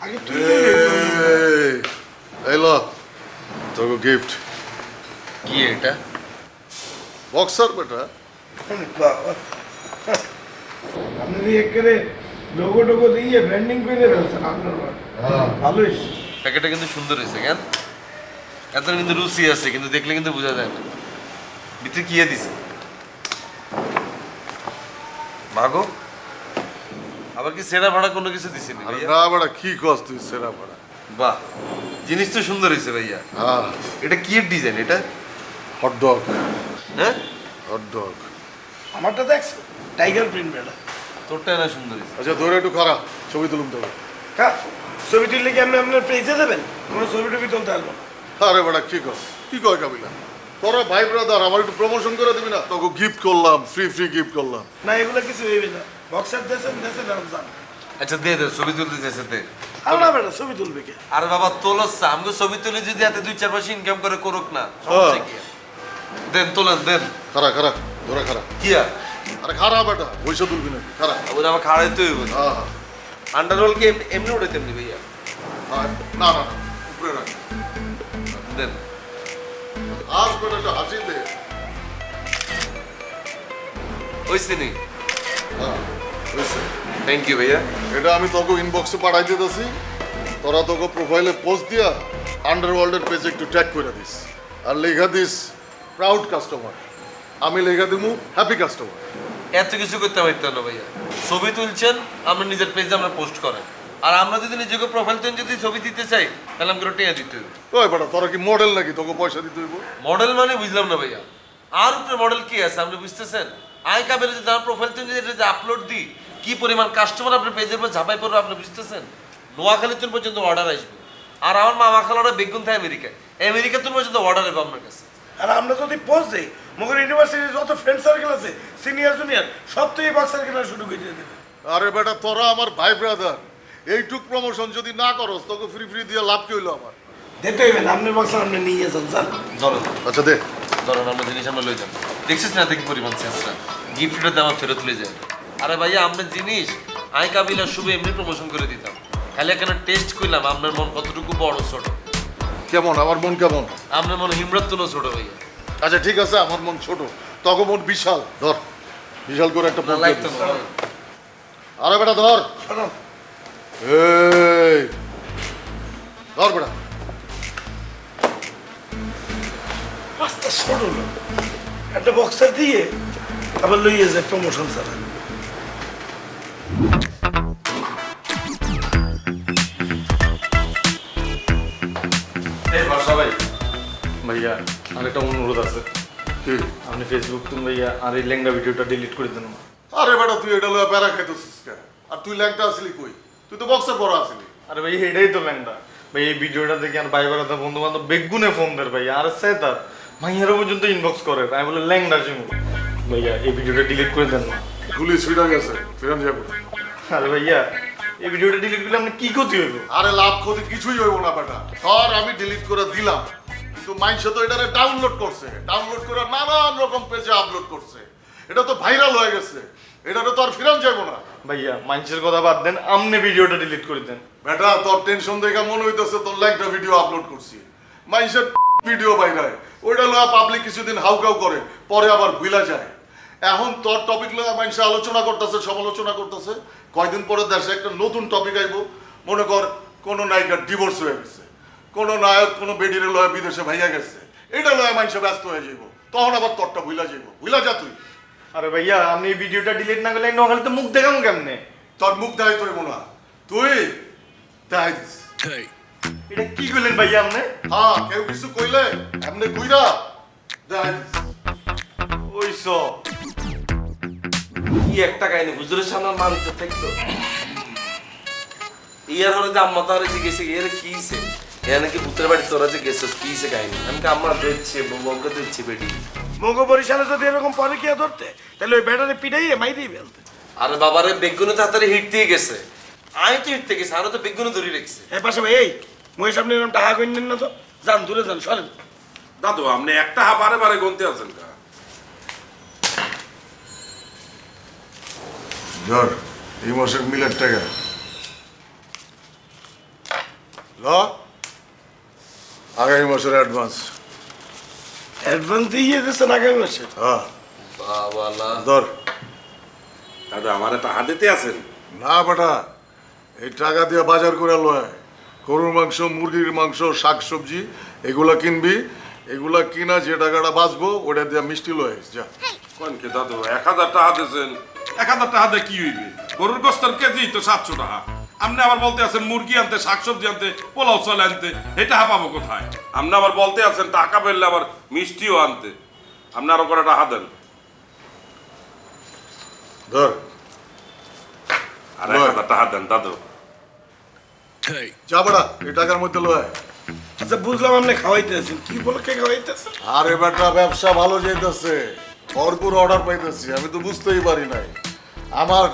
আগে তুই এই, ল তোকে গিফট কি এটা? বক্সার বেটা আপনি দিয়ে করে লোগো টোগো দিয়ে ব্র্যান্ডিং করে ফেলছেন আপনার ভালোই প্যাকেটটা কিন্তু সুন্দর হয়েছে কেন? এত কিন্তু রুচি আছে কিন্তু দেখলে কিন্তু বোঝা যায় না। ভিতরে কি দিছে? মাগো? আবার কি সেরা ভাড়া কোনো কিছু দিছে নি আরে ভাইয়া? না বেটা কি কস তুই সেরা বেটা বাহ জিনিস তো সুন্দর হয়েছে ভাইয়া। হ্যাঁ। এটা কি ডিজাইন এটা? হট ডগ হ্যাঁ? হট ডগ আমারটা দেখছ টাইগার প্রিন্ট বেটা তোরটা না সুন্দর হয়েছে আচ্ছা ধরে একটু খারাপ ছবি তুলুন তবে হ্যাঁ ছবি তুললে কি আপনি আপনার পেজে দেবেন কোনো ছবি টবি তুলতে পারব না। আরে বেটা কি কস? কি কয় কাবিলা তোরা ভাই ব্রাদার আমার একটু প্রমোশন করে দিবি না? তোকে গিফট করলাম ফ্রি ফ্রি গিফট করলাম। না এগুলো কিছু হইবে না। বক্সার দেশেন দেশেন জান আচ্ছা দে দে ছবি তুলতে চাইছে দে। আর না বেটা ছবি তুলবে কে? আর বাবা তোলস আমাকে ছবি তুলে যদি হাতে দুই চার মাস ইনকাম করে করুক না সমস্যা কি? দেন তোলেন দেন। খারা খারা ধরে খারা কি আর? আরে খারাপ বেটা পয়সা তুলবি নাকি খারা ওর আমার খাড়াইতে হইব হ্যাঁ হ্যাঁ। আন্ডারওয়াল কি এমনি- এমনি উঠে তেমনি ভাইয়া? হ্যাঁ, না না না। উপরে রাখ। দেন। আজ বেটা হাসি দে। ওই সিনি। হ্যাঁ। থ্যাংক ইউ ভাইয়া। এটা আমি তোকে ইনবক্সে পাঠাই দিতেছি। তোরা তোকে প্রোফাইলে পোস্ট দিয়া আন্ডারওয়ার্ল্ডের পেজে একটু ট্যাগ করে দিস। আর লেখা দিস প্রাউড কাস্টমার আমি লেখা দিমু হ্যাপি কাস্টমার এত কিছু করতে পারতেন না ভাইয়া। ছবি তুলছেন আমরা নিজের পেজে আমরা পোস্ট করেন আর আমরা যদি নিজেকে প্রোফাইল তুলে যদি ছবি দিতে চাই তাহলে আমাকে টেয়া দিতে হবে। ওই বেটা তোরা কি মডেল নাকি? তোকে পয়সা দিতে হইব? মডেল মানে বুঝলাম না ভাইয়া। আর উপরে মডেল কি আছে আপনি বুঝতেছেন? আই কাবের যদি আমার প্রোফাইল তুলে যদি এটা আপলোড দিই কি পরিমাণ কাস্টমার আপনার পেজের উপর ঝাঁপাই পড়বে আপনি বুঝতেছেন? নোয়াখালী তুল পর্যন্ত অর্ডার আসবে। আর আমার মামা খালারা বেগুন থাকে আমেরিকায়। আমেরিকা তুল পর্যন্ত অর্ডার হবে আপনার কাছে। আর আমরা যদি পোস্ট দিই মগর ইউনিভার্সিটির যত ফ্রেন্ড সার্কেল আছে সিনিয়র জুনিয়র সব তো এই বক্সার কেনা শুরু করে দেবে। আরে বেটা তোরা আমার ভাই ব্রাদার এইটুক প্রমোশন যদি না করস তোকে ফ্রি ফ্রি দিয়ে লাভ কি হইল আমার? দিতে হইবে না আপনার বক্সার আপনি নিয়ে যান ধরো আচ্ছা দে। ধরুন আমরা জিনিস আমরা লই যান দেখছিস না দেখি পরিমাণ চেষ্টা গিফটটা ফেরত লই যায়। আরে ভাইয়া জিনিস আই কাবিলা শুভ এমনি প্রমোশন করে দিতাম। খালি এখানে টেস্ট করলাম আপনার মন কতটুকু বড় ছোট। কেমন? আমার মন কেমন? আপনার মন হিমরাত তুলো ছোট ভাইয়া। আচ্ছা ঠিক আছে আমার মন ছোট। তখন মন বিশাল। ধর বিশাল করে একটা লাগতো আরে বেটা ধর। এই ধর বেটা। রাস্তা না একটা বক্সার দিয়ে আবার লইয়ে যায় প্রমোশন ছাড়া। ভাই। ভাইয়া আর একটা অনুরোধ আছে। কি? আপনি ফেসবুক তুমি ভাইয়া আর এই লেঙ্গা ভিডিওটা ডিলিট করে দেন। আরে বেটা তুই এটা লয়ে প্যারা খাইতেছিস কেন আর তুই ল্যাংটা আসলি কই? তুই তো বক্সে পড়া আসলি। আরে ভাই এটাই তো লেঙ্গা ভাই এই ভিডিওটা দেখে আর ভাই বেড়াতে বন্ধু বান্ধব বেগুনে ফোন দেয় ভাই আর সে তার মাইয়ারও পর্যন্ত ইনবক্স করে। আমি বলে ল্যাংডা ভাইয়া এই ভিডিওটা ডিলিট করে দেন না। গুলি গেছে ফিরান যাব। আরে ভাইয়া এই ভিডিওটা ডিলিট করলে আপনি কি ক্ষতি হইব? আরে লাভ ক্ষতি কিছুই হইব না বেটা। ধর আমি ডিলিট করে দিলাম। কিন্তু তো এটারে ডাউনলোড করছে। ডাউনলোড করে নানান রকম পেজে আপলোড করছে। এটা তো ভাইরাল হয়ে গেছে। এটাতে তো আর ফিরান যাব না। ভাইয়া মানুষের কথা বাদ দেন আপনি ভিডিওটা ডিলিট করে দেন। বেটা তোর টেনশন দেখে মনে হইতেছে তোর ল্যাংটা ভিডিও আপলোড করছি। মাইনসের ভিডিও বাইরায় ওইটা লয়া পাবলিক কিছুদিন হাউকাউ করে পরে আবার ভুলা যায়। এখন তোর টপিক লয়া মানুষে আলোচনা করতেছে সমালোচনা করতেছে। কয়দিন পরে দেশে একটা নতুন টপিক আইব। মনে কর কোনো নায়িকার ডিভোর্স হয়ে গেছে। কোনো নায়ক কোনো বেডিরে লয়া বিদেশে ভাইয়া গেছে। এটা লয়া মানুষে ব্যস্ত হয়ে যাইব। তখন আবার তোরটা ভুলা যাইব। ভুলা যা তুই। আরে ভাইয়া আপনি এই ভিডিওটা ডিলিট না করলে নখালি তো মুখ দেখামো কেমনে? তোর মুখ দেখাই তোর মনে হয়। তুই দেখাই দিস। এটা কি করলেন ভাইয়া আপনি? হ্যাঁ কেউ কিছু কইলে এমনি গুইরা দেখাই দিস ওই সব কি একটা কাহিনী হুজুরের সামনে মান থাকতো। ইয়ার হলে যে আম্মা তার যে গেছে এর কি হইছে? এর নাকি পুত্রের বাড়ি তোরা যে গেছিস কি হইছে কাহিনী? আমি কি আম্মা দেখছে বউকে দেখছি বেটি। মগো বরিশালে যদি এরকম পরে কি ধরতে? তাহলে ওই ব্যাটারে পিটাইয়ে মাইরেই ফেলতে। আরে বাবারে বেগুনে তাড়াতাড়ি হিট দিয়ে গেছে। আমি তো হিট থেকে গেছে আরও তো বেগুনে ধরে রেখেছে। এ পাশে ভাই এই। মই সামনে এরকম টাকা কইনেন না তো। যান দূরে যান সরেন। দাদু আপনি একটা হা বারে বারে গুনতে আছেন কা? ধর এই মাসের মিলের টাকা। ল। আগামী মাসের অ্যাডভান্স অ্যাডভান্স দিয়ে দিয়েছেন আগামী মাসে? হ্যাঁ। বাবালা। ধর। দাদু আমার একটা হাতেতে আছেন? না বেটা এই টাকা দিয়ে বাজার করে লয়। গরুর মাংস মুরগির মাংস শাক সবজি এগুলা কিনবি। এগুলা কিনা যে টাকাটা বাঁচবো ওটা দিয়ে মিষ্টি লয় যা। কোন কি দাদু এক হাজার টাকা দিয়েছেন। এক হাজার টাকা দিয়ে কি হইবে? গরুর গোস্তের কেজি তো সাতশো টাকা। আপনি আবার বলতে আছেন মুরগি আনতে শাকসবজি আনতে পোলাও চাল আনতে এটা পাবো কোথায়? আপনি আবার বলতে আছেন টাকা পেলে আবার মিষ্টিও আনতে। আপনি আরও করে টাকা দেন। ধর। আর এক হাজার টাকা দেন দাদু। যা বেটা এই টাকার মধ্যে লয়। আচ্ছা বুঝলাম আপনি খাওয়াইতেছেন। কি উপলক্ষে খাওয়াইতেছেন? আরে বেটা ব্যবসা ভালো যাইতেছে। ভরপুর অর্ডার পাইতেছি আমি তো বুঝতেই পারি নাই। আমার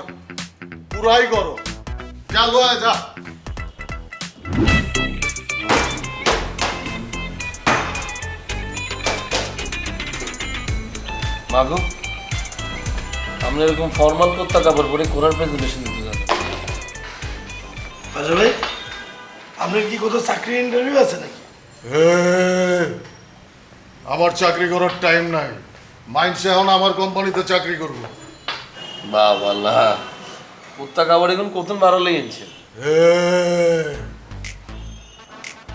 পুরাই গরম। যা লয় যা। মাগো আমরা এরকম ফর্মাল করতে কাপড় পরে কোরআন প্রেজেন্টেশন দিতে যাব। আচ্ছা ভাই। আপনার কি কোথাও চাকরির ইন্টারভিউ আছে নাকি? আমার চাকরি করার টাইম নাই। মাইন্ডসে এখন আমার কোম্পানিতে চাকরি করব। বাবালা কুত্তা কাপড় এখন কতন বারো লেগেছে এ,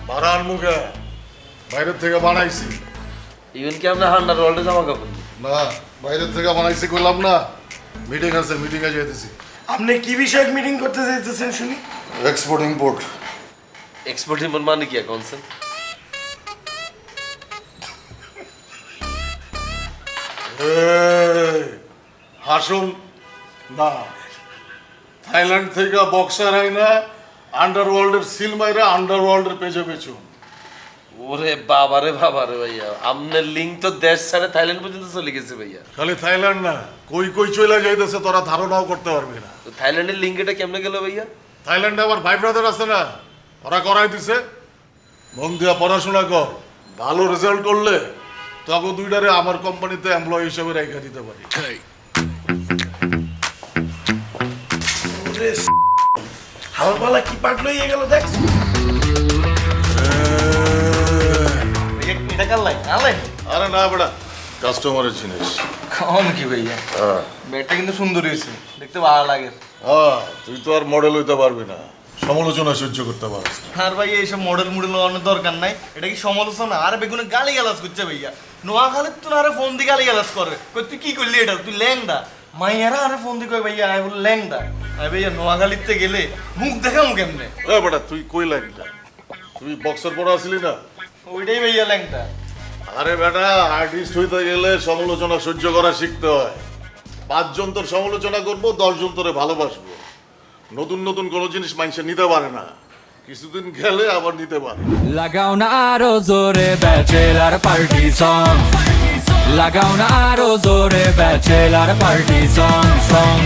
বাড়ান মুখে বাইরের থেকে বানাইছি। ইভেন কি আপনার হান্ডার ওয়ার্ল্ডে জামা কাপড় না বাইরের থেকে বানাইছি করলাম না। মিটিং আছে মিটিং এ যেতেছি আপনি কি বিষয়ক মিটিং করতে চাইতেছেন শুনি? এক্সপোর্ট ইম্পোর্ট এক্সপোর্ট ইম্পোর্ট মানে কি কনসেপ্ট হাসুন। না থাইল্যান্ড থেকে বক্সার হয় না আন্ডারওয়ার্ল্ডের সিল মাইরা আন্ডারওয়ার্ল্ডের পেছু পেছু। ওরে বাবারে বাবারে ভাইয়া আপনার লিঙ্ক তো দেশ ছাড়ে থাইল্যান্ড পর্যন্ত চলে গেছে ভাইয়া। খালি থাইল্যান্ড না কই কই চলে যাইতেছে তোরা ধারণাও করতে পারবি না। তো থাইল্যান্ডের লিঙ্ক এটা কেমনে গেল ভাইয়া? থাইল্যান্ডে আমার ভাই ব্রাদার আছে না? ওরা করাই দিছে। মন দিয়া পড়াশোনা কর। ভালো রেজাল্ট করলে তখন দুইটারে আমার কোম্পানিতে এমপ্লয়ি হিসেবে রেখে দিতে পারি। ওরে কি পাট লইয়ে গেল দেখ। আরে না বেটা কাস্টমারের জিনিস। কম কি ভাইয়া? হ্যাঁ। ব্যাগটা কিন্তু সুন্দর হয়েছে দেখতে ভালো লাগে। হ্যাঁ তুই তো আর মডেল হইতে পারবি না। সমালোচনা সহ্য করতে না। আর ভাই এইসব মডেল মডেল লাগানোর দরকার নাই। এটা কি সমালোচনা? আর বেগুনে গালি গালাজ করছে ভাইয়া। নোয়াখালীর তো আরে ফোন দিয়ে গালি গালাজ করে। কই তুই কি করলি এটা? তুই ল্যাংদা মাইয়ারা আরে ফোন দিয়ে কই ভাইয়া আই বল ল্যাংদা আরে ভাইয়া নোয়াখালীতে গেলে মুখ দেখা মুখ এমনে এ বেটা তুই কই লাগলি তুই বক্সার পড়া আসলি না? ওইটাই ভাইয়া ল্যাংদা আরে বেটা আর্টিস্ট হইতে গেলে সমালোচনা সহ্য করা শিখতে হয়। পাঁচজন তোর সমালোচনা করব দশজন তোরে ভালোবাসবো। নতুন নতুন কোনো জিনিস মানুষের নিতে পারে না। কিছুদিন গেলে আবার নিতে পারে। লাগাও না আরও জোরে ব্যাচেলার পার্টি সং লাগাও না আরও জোরে ব্যাচেলার পার্টি সং সং